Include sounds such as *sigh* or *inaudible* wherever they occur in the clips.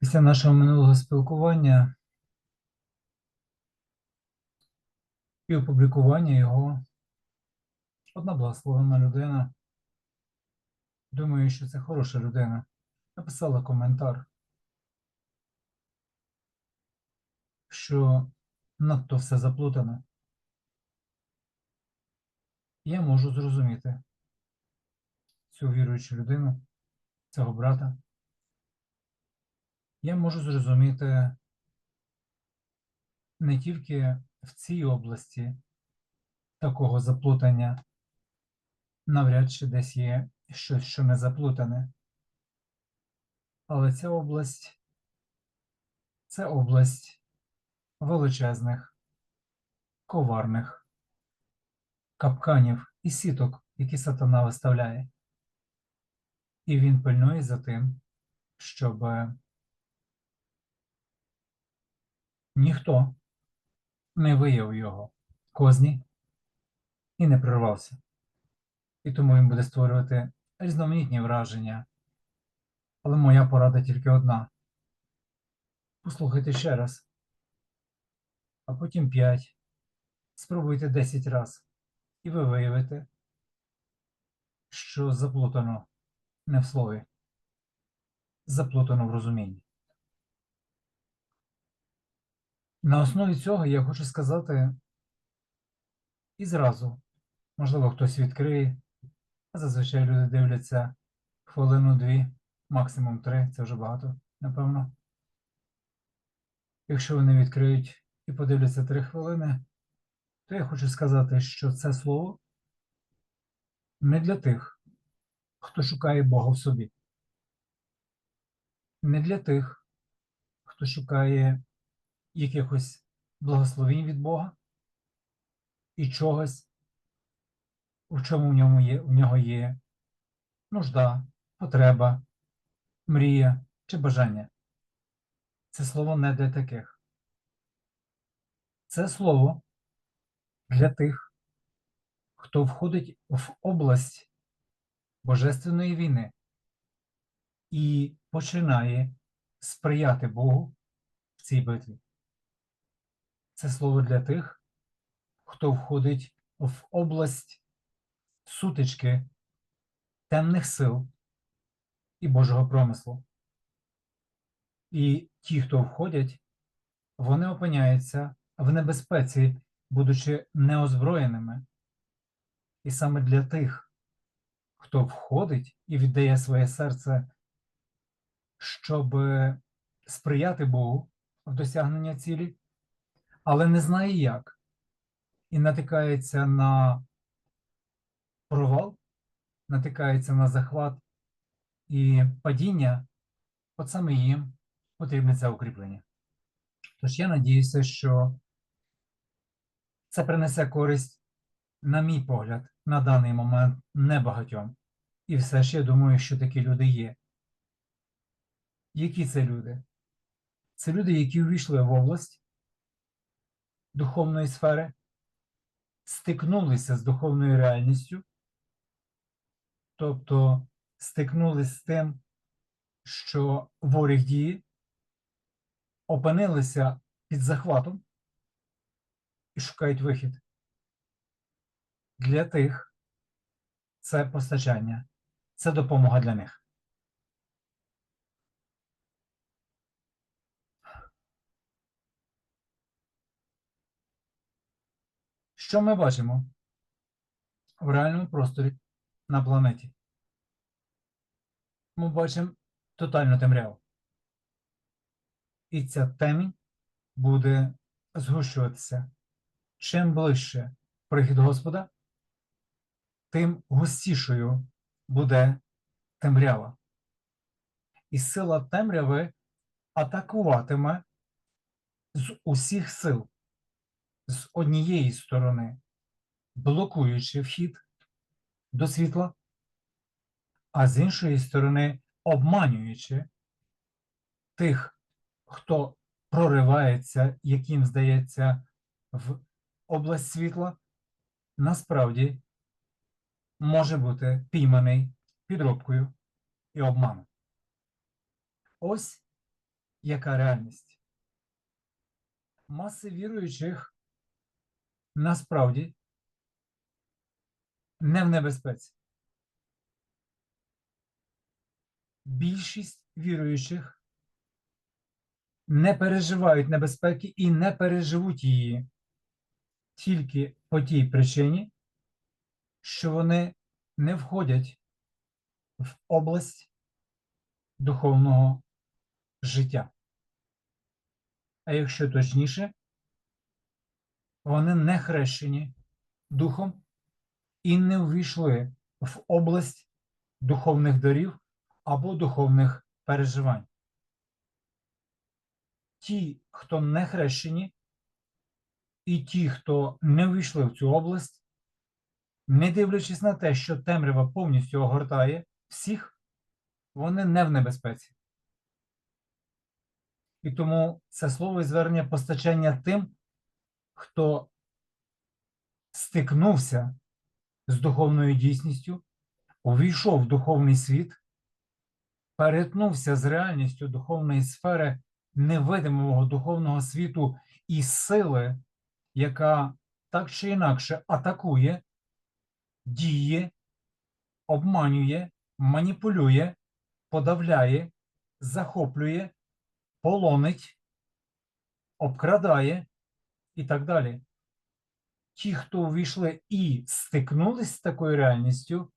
Після нашого минулого спілкування і опублікування його одна благословена людина, думаю, що це хороша людина, написала коментар, що надто все заплутане. Я можу зрозуміти цю віруючу людину, цього брата. Я можу зрозуміти не тільки в цій області такого заплутання, навряд чи десь є щось, що не заплутане. Але ця область це область величезних, коварних капканів і сіток, які сатана виставляє. І він пильнує за тим, щоб ніхто не виявив його козні і не прорвався. І тому він буде створювати різноманітні враження. Але моя порада тільки одна. Послухайте ще раз, а потім п'ять. Спробуйте 10 разів, і ви виявите, що заплутано не в слові, заплутано в розумінні. На основі цього я хочу сказати і зразу, можливо, хтось відкриє, а зазвичай люди дивляться хвилину-дві, максимум три, це вже багато, напевно. Якщо вони відкриють і подивляться три хвилини, то я хочу сказати, що це слово не для тих, хто шукає Бога в собі, не для тих, хто шукає якихось благословінь від Бога і чогось, у чому в ньому є, в нього є нужда, потреба, мрія чи бажання. Це слово не для таких. Це слово для тих, хто входить в область Божественної війни і починає сприяти Богу в цій битві. Це слово для тих, хто входить в область сутички темних сил і Божого промислу. І ті, хто входять, вони опиняються в небезпеці, будучи неозброєними. І саме для тих, хто входить і віддає своє серце, щоб сприяти Богу в досягненні цілі, але не знає як, і натикається на провал, натикається на захват і падіння, от саме їм потрібне це укріплення. Тож я надіюся, що це принесе користь, на мій погляд, на даний момент небагатьом. І все ж я думаю, що такі люди є. Які це люди? Це люди, які увійшли в область духовної сфери, стикнулися з духовною реальністю, тобто стикнулися з тим, що ворог діє, опинилися під захватом і шукають вихід. Для тих це постачання, це допомога для них. Що ми бачимо в реальному просторі на планеті? Ми бачимо тотальну темряву. І ця темінь буде згущуватися. Чим ближче прихід Господа, тим густішою буде темрява. І сила темряви атакуватиме з усіх сил з однієї сторони, блокуючи вхід до світла, а з іншої сторони обманюючи тих, хто проривається, яким здається, в область світла, насправді може бути пійманий підробкою і обманом. Ось яка реальність. Маси віруючих насправді не в небезпеці. Більшість віруючих не переживають небезпеки і не переживуть її тільки по тій причині, що вони не входять в область духовного життя. А якщо точніше, вони не хрещені духом і не увійшли в область духовних дарів або духовних переживань. Ті, хто не хрещені, і ті, хто не увійшли в цю область, не дивлячись на те, що темрява повністю огортає всіх, вони не в небезпеці. І тому це слово і звернення постачання тим, хто стикнувся з духовною дійсністю, увійшов в духовний світ, перетнувся з реальністю духовної сфери невидимого духовного світу і сили, яка так чи інакше атакує, діє, обманює, маніпулює, подавляє, захоплює, полонить, обкрадає і так далі. Ті, хто увійшли і стикнулись з такою реальністю,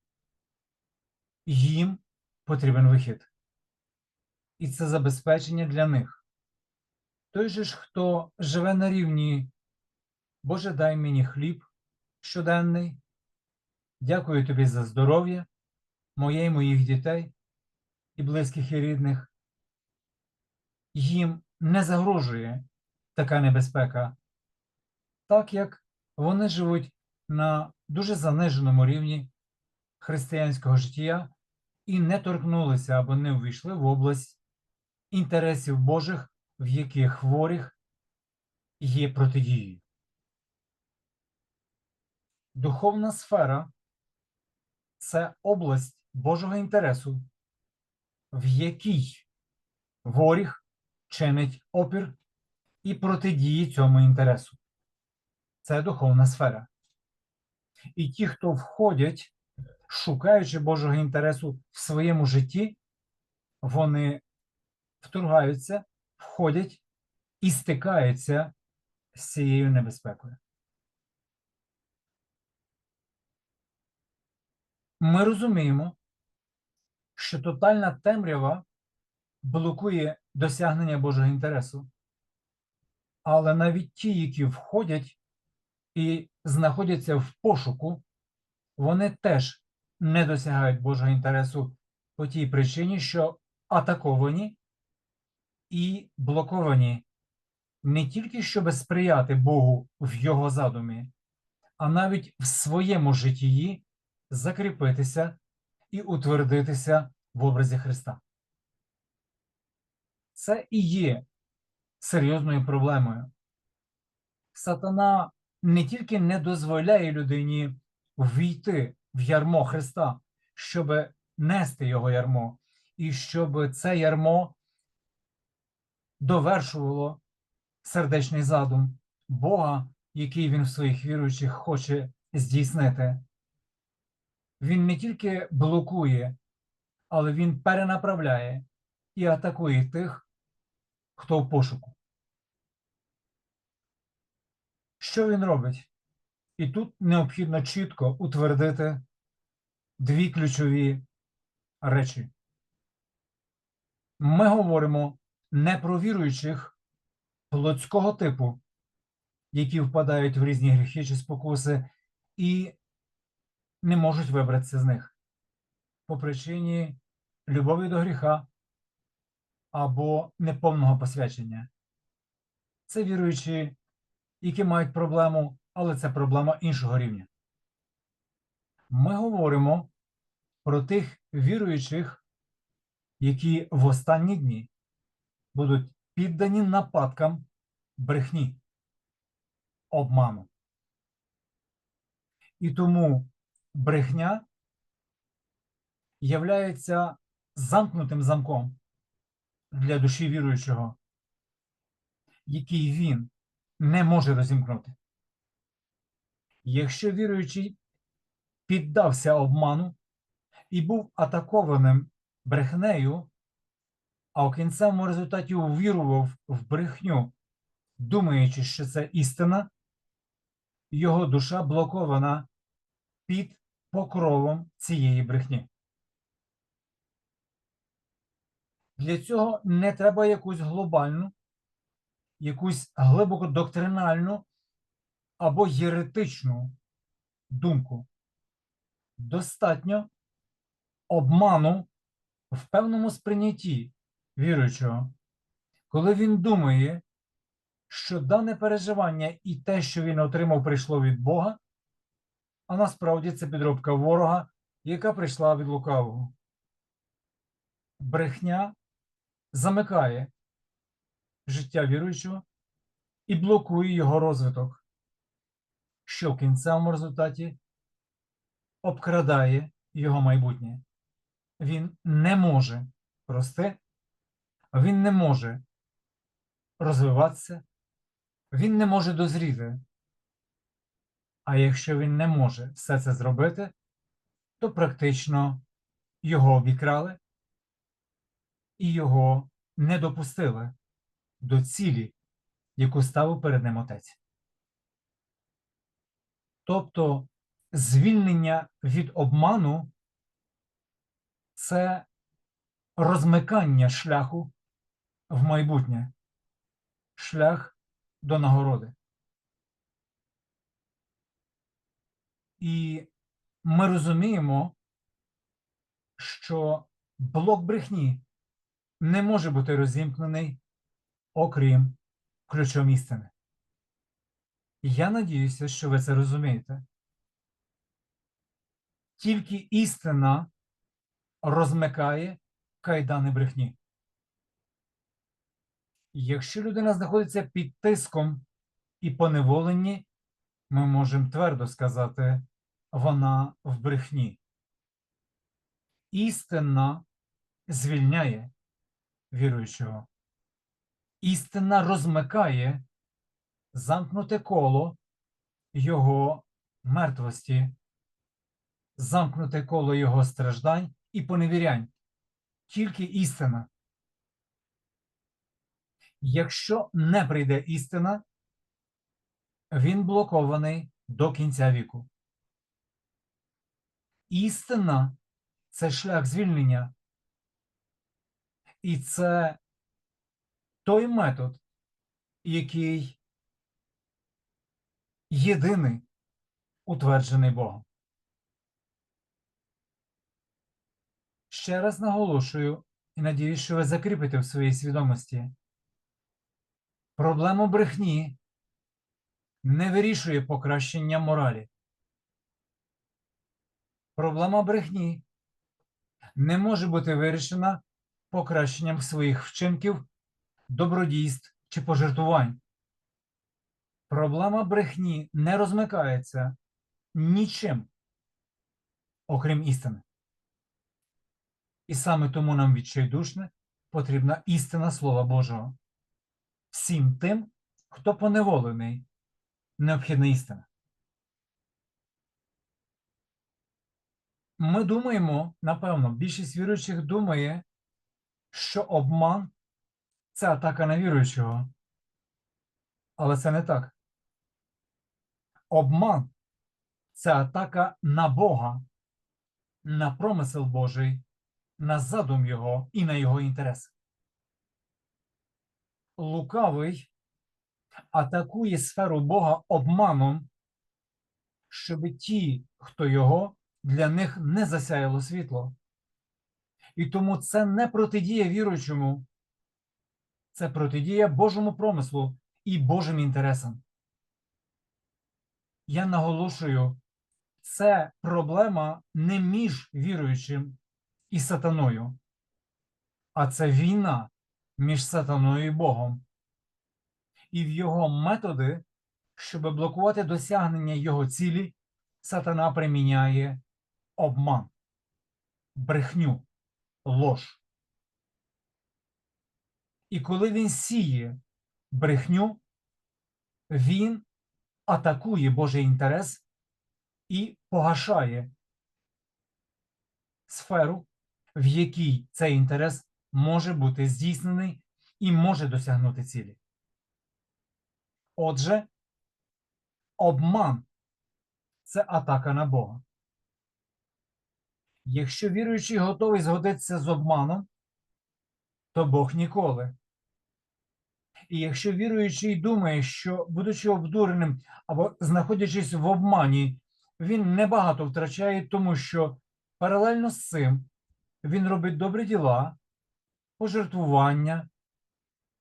їм потрібен вихід. І це забезпечення для них. Той же ж, хто живе на рівні, Боже, дай мені хліб щоденний, дякую тобі за здоров'я, моє і моїх дітей і близьких і рідних. Їм не загрожує така небезпека, так як вони живуть на дуже заниженому рівні християнського життя і не торкнулися або не увійшли в область інтересів Божих, в яких хворих є протидією. Духовна сфера це область Божого інтересу, в якій воріг чинить опір і протидіє цьому інтересу. Це духовна сфера. І ті, хто входять, шукаючи Божого інтересу в своєму житті, вони вторгаються, входять і стикаються з цією небезпекою. Ми розуміємо, що тотальна темрява блокує досягнення Божого інтересу. Але навіть ті, які входять і знаходяться в пошуку, вони теж не досягають Божого інтересу по тій причині, що атаковані і блоковані не тільки щоб сприяти Богу в його задумі, а навіть в своєму житті закріпитися і утвердитися в образі Христа. Це і є серйозною проблемою. Сатана не тільки не дозволяє людині ввійти в ярмо Христа, щоб нести його ярмо, і щоб це ярмо довершувало сердечний задум Бога, який він в своїх віруючих хоче здійснити. Він не тільки блокує, але він перенаправляє і атакує тих, хто в пошуку. Що він робить? І тут необхідно чітко утвердити дві ключові речі. Ми говоримо не про віруючих плотського типу, які впадають в різні гріхи чи спокуси, і не можуть вибратися з них по причині любові до гріха або неповного посвячення. Це віруючі, які мають проблему, але це проблема іншого рівня. Ми говоримо про тих віруючих, які в останні дні будуть піддані нападкам брехні, обману. І тому брехня являється замкнутим замком, для душі віруючого, який він не може розімкнути. Якщо віруючий піддався обману і був атакованим брехнею, а у кінцевому результаті увірував в брехню, думаючи, що це істина, його душа блокована під покровом цієї брехні. Для цього не треба якусь глобальну, якусь глибоко доктринальну або єретичну думку. Достатньо обману в певному сприйнятті віруючого, коли він думає, що дане переживання і те, що він отримав, прийшло від Бога, а насправді це підробка ворога, яка прийшла від лукавого. Брехня замикає життя віруючого і блокує його розвиток, що в кінцевому результаті обкрадає його майбутнє. Він не може рости, він не може розвиватися, він не може дозріти. А якщо він не може все це зробити, то практично його обікрали і його не допустили до цілі, яку ставив перед ним отець. Тобто звільнення від обману це розмикання шляху в майбутнє, шлях до нагороди. І ми розуміємо, що блок брехні не може бути розімкнений, окрім ключом істини. Я надіюся, що ви це розумієте. Тільки істина розмикає кайдани брехні. Якщо людина знаходиться під тиском і поневоленні, ми можемо твердо сказати, вона в брехні. Істина звільняє віруючого. Істина розмикає замкнуте коло його мертвості, замкнуте коло його страждань і поневірянь. Тільки істина. Якщо не прийде істина, він блокований до кінця віку. Істина це шлях звільнення. І це той метод, який єдиний утверджений Богом. Ще раз наголошую і надіюсь, що ви закріпите в своїй свідомості. Проблему брехні не вирішує покращення моралі. Проблема брехні не може бути вирішена покращенням своїх вчинків, добродійств чи пожертвувань. Проблема брехні не розмикається нічим, окрім істини. І саме тому нам відчайдушне потрібна істина Слова Божого. Всім тим, хто поневолений, необхідна істина. Ми думаємо, напевно, більшість віруючих думає, що обман це атака на віруючого. Але це не так. Обман це атака на Бога, на промисел Божий, на задум Його і на його інтерес. Лукавий атакує сферу Бога обманом, щоб ті, хто його, для них не засяяло світло. І тому це не протидія віруючому, це протидія Божому промислу і Божим інтересам. Я наголошую, це проблема не між віруючим і сатаною, а це війна між сатаною і Богом. І в його методи, щоб блокувати досягнення його цілі, сатана приміняє обман, брехню, лож. І коли він сіє брехню, він атакує Божий інтерес і погашає сферу, в якій цей інтерес може бути здійснений і може досягнути цілі. Отже, обман це атака на Бога. Якщо віруючий готовий згодитися з обманом, то Бог ніколи. І якщо віруючий думає, що, будучи обдуреним або знаходячись в обмані, він небагато втрачає, тому що паралельно з цим він робить добрі діла, пожертвування,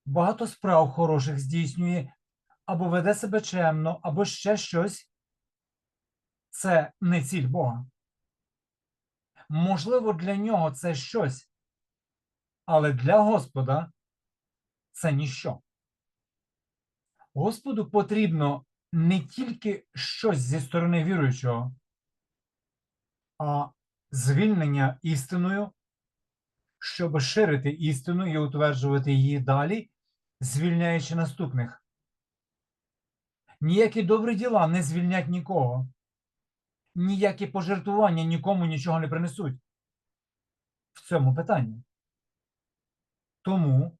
багато справ хороших здійснює, або веде себе чемно, або ще щось, це не ціль Бога. Можливо, для нього це щось, але для Господа це ніщо. Господу потрібно не тільки щось зі сторони віруючого, а звільнення істиною, щоб ширити істину і утверджувати її далі, звільняючи наступних. Ніякі добрі діла не звільнять нікого, ніякі пожертвування нікому нічого не принесуть в цьому питанні. Тому,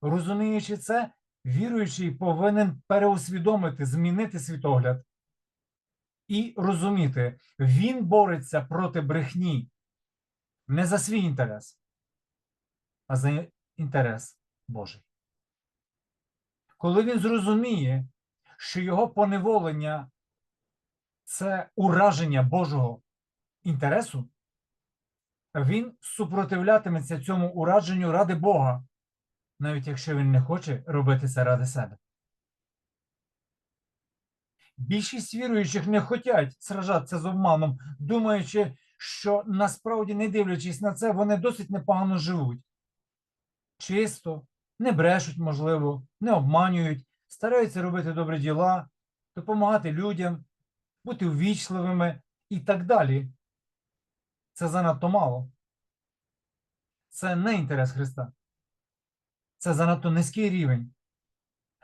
розуміючи це, віруючий повинен переусвідомити, змінити світогляд і розуміти, він бореться проти брехні не за свій інтерес, а за інтерес Божий. Коли він зрозуміє, що його поневолення це ураження Божого інтересу, він супротивлятиметься цьому ураженню ради Бога, навіть якщо він не хоче робити це ради себе. Більшість віруючих не хочуть сражатися з обманом, думаючи, що насправді, не дивлячись на це, вони досить непогано живуть. Чисто, не брешуть, можливо, не обманюють, стараються робити добрі діла, допомагати людям, бути ввічливими і так далі. Це занадто мало. Це не інтерес Христа. Це занадто низький рівень.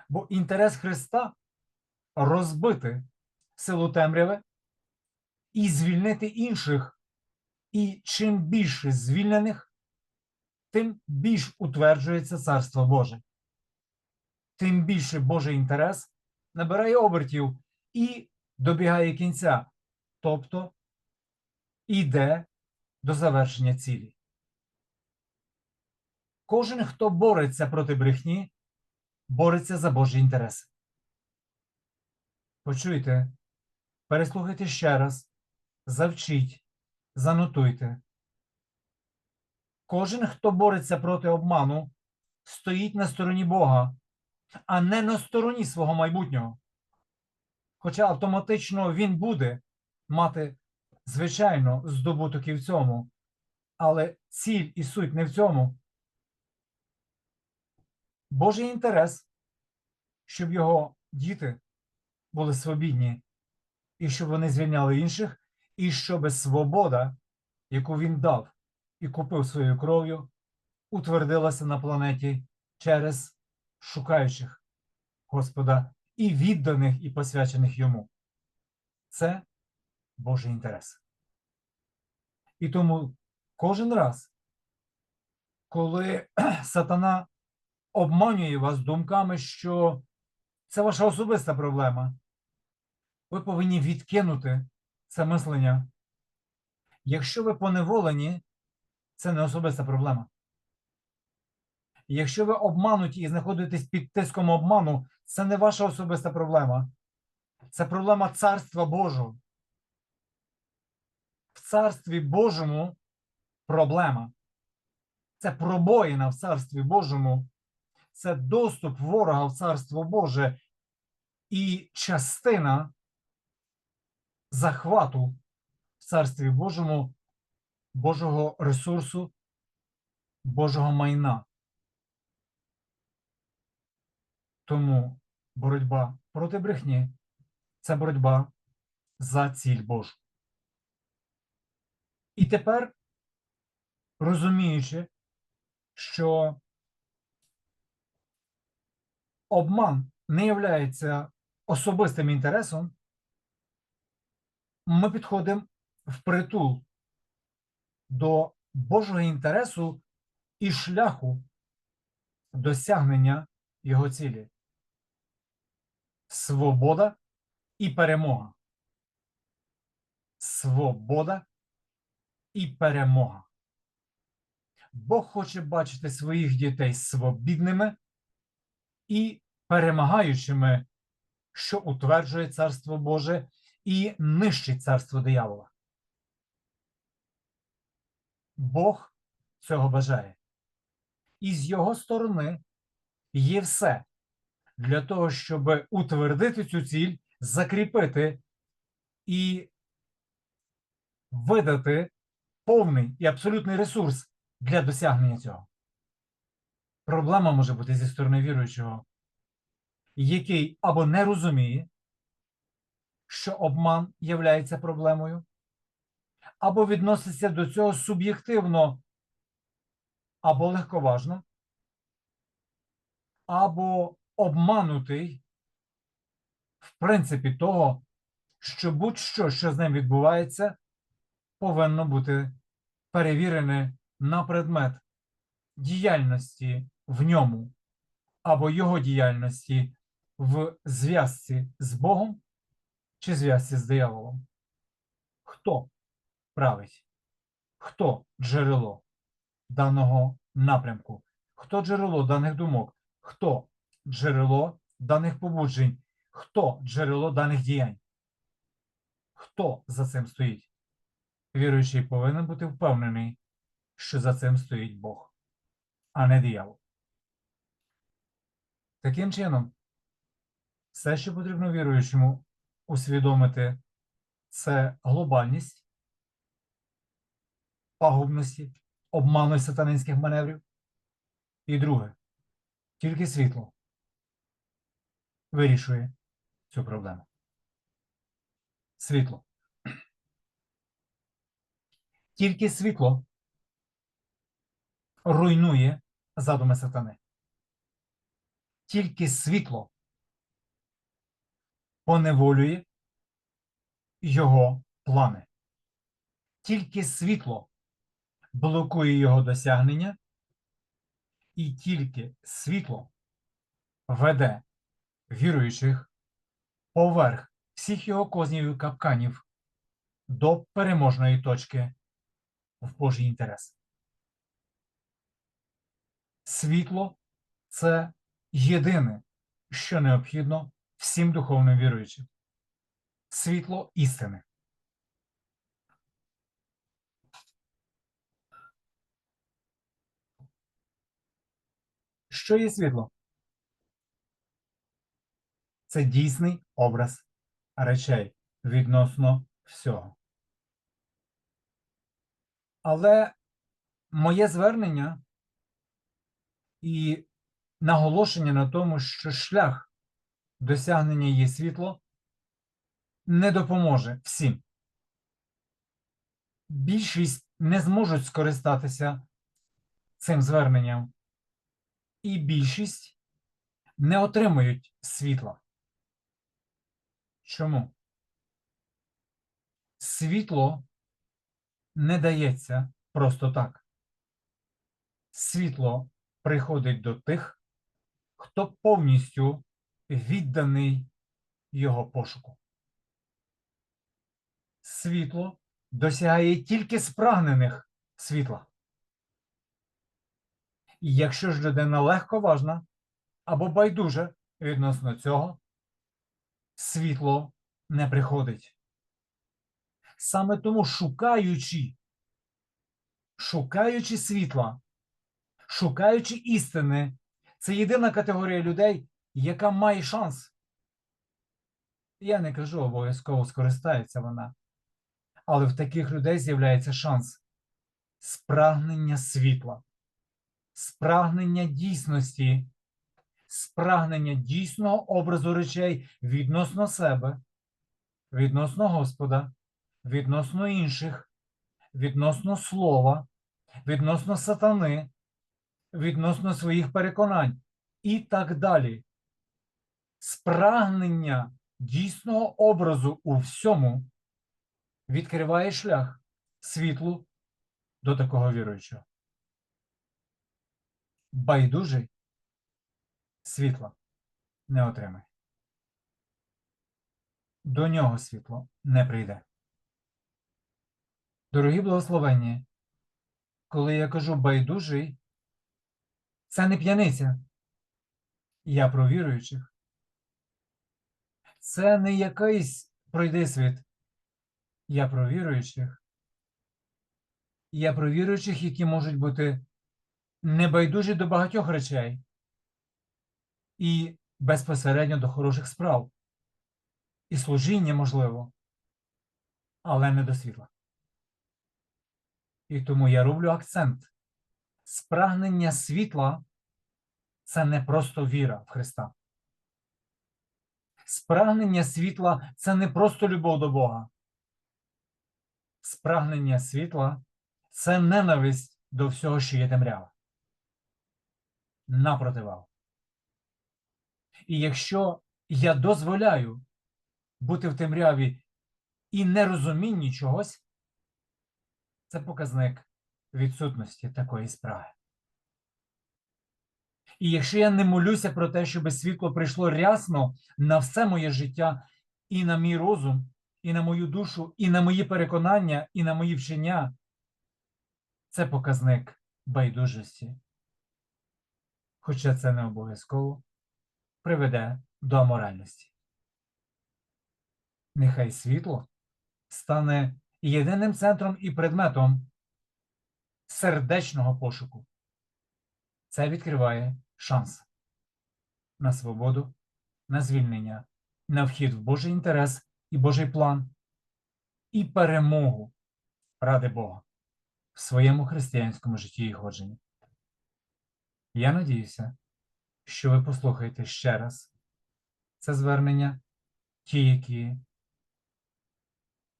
Бо інтерес Христа розбити силу темряви і звільнити інших. І чим більше звільнених, тим більш утверджується Царство Боже. Тим більше Божий інтерес набирає обертів і добігає кінця, тобто йде до завершення цілі. Кожен, хто бореться проти брехні, бореться за Божі інтереси. Почуйте, переслухайте ще раз, завчіть, занотуйте. Кожен, хто бореться проти обману, стоїть на стороні Бога, а не на стороні свого майбутнього. Хоча автоматично він буде мати, звичайно, здобуток і в цьому, але ціль і суть не в цьому. Божий інтерес, щоб його діти були свобідні, і щоб вони звільняли інших, і щоб свобода, яку він дав і купив своєю кров'ю, утвердилася на планеті через шукаючих Господа і відданих і посвячених йому. Це Божий інтерес. І тому кожен раз, коли *clears throat* сатана обманює вас думками, що це ваша особиста проблема, ви повинні відкинути це мислення. Якщо ви поневолені, це не особиста проблема. Якщо ви обмануті і знаходитесь під тиском обману, це не ваша особиста проблема. Це проблема Царства Божого. В Царстві Божому проблема. Це пробоїна в Царстві Божому. Це доступ ворога в Царство Боже і частина захвату в Царстві Божому Божого ресурсу, Божого майна. Тому боротьба проти брехні це боротьба за ціль Божу. І тепер, розуміючи, що обман не є особистим інтересом, ми підходимо впритул до Божого інтересу і шляху досягнення його цілі. Свобода і перемога. Свобода і перемога. Бог хоче бачити своїх дітей свобідними і перемагаючими, що утверджує Царство Боже і нищить царство диявола. Бог цього бажає. І з його сторони є все для того, щоб утвердити цю ціль, закріпити і видати повний і абсолютний ресурс для досягнення цього. Проблема може бути зі сторони віруючого, який або не розуміє, що обман являється проблемою, або відноситься до цього суб'єктивно або легковажно, або обманутий в принципі того, що будь-що, що з ним відбувається, повинно бути перевірене на предмет діяльності в ньому або його діяльності в зв'язці з Богом чи зв'язці з дияволом. Хто править? Хто джерело даного напрямку? Хто джерело даних думок? Хто джерело даних побуджень? Хто джерело даних діянь? Хто за цим стоїть? Віруючий повинен бути впевнений, що за цим стоїть Бог, а не диявол. Таким чином, все, що потрібно віруючому усвідомити, це глобальність, пагубності, обману сатанинських маневрів. І друге, тільки світло вирішує цю проблему. Світло. Тільки світло руйнує задуми сатани. Тільки світло поневолює його плани. Тільки світло блокує його досягнення, і тільки світло веде віруючих поверх всіх його кознів і капканів до переможної точки в Божий інтерес. Світло це єдине, що необхідно всім духовним віруючим. Світло істини. Що є світло? Це дійсний образ речей відносно всього. Але моє звернення і наголошення на тому, що шлях досягнення її світло не допоможе всім. Більшість не зможуть скористатися цим зверненням, і більшість не отримують світла. Чому? Світло не дається просто так. Світло приходить до тих, хто повністю відданий його пошуку. Світло досягає тільки спрагнених світла. І якщо ж людина легковажна або байдуже відносно цього, світло не приходить. Саме тому шукаючи, шукаючи світла, шукаючи істини, це єдина категорія людей, яка має шанс. Я не кажу, обов'язково скористається вона, але в таких людей з'являється шанс спрагнення світла, спрагнення дійсності, спрагнення дійсного образу речей відносно себе, відносно Господа, відносно інших, відносно слова, відносно сатани, відносно своїх переконань і так далі. спрагнення дійсного образу у всьому відкриває шлях світлу до такого віруючого. Байдужий світла не отримає. До нього світло не прийде. Дорогі благословенні, коли я кажу байдужий, це не п'яниця. Я про віруючих. Це не якийсь пройди світ. Я про віруючих. Я про віруючих, які можуть бути небайдужі до багатьох речей і безпосередньо до хороших справ, і служіння можливо, але не до світла. І тому я роблю акцент. Спрагнення світла це не просто віра в Христа. Спрагнення світла це не просто любов до Бога. Спрагнення світла це ненависть до всього, що є темрява. На противагу. І якщо я дозволяю бути в темряві і нерозумінні чогось, це показник відсутності такої справи. І якщо я не молюся про те, щоб світло прийшло рясно на все моє життя, і на мій розум, і на мою душу, і на мої переконання, і на мої вчення, це показник байдужості. Хоча це не обов'язково приведе до аморальності. Нехай світло стане єдиним центром і предметом сердечного пошуку. Це відкриває шанс на свободу, на звільнення, на вхід в Божий інтерес і Божий план, і перемогу ради Бога в своєму християнському житті і ходженні. Я надіюся, що ви послухаєте ще раз це звернення, ті, які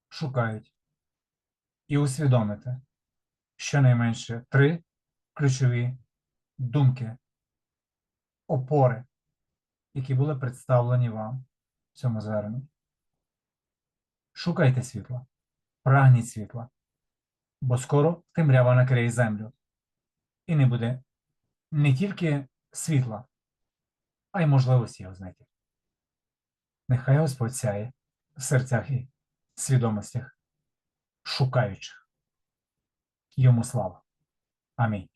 шукають, і усвідомите щонайменше три ключові думки, опори, які були представлені вам в цьому зверненні. Шукайте світла, прагніть світла, бо скоро темрява накриє землю, і не буде не тільки світла, а й можливості його знайти. Нехай Господь сяє в серцях і свідомостях, шукаючих. e uma. Amém.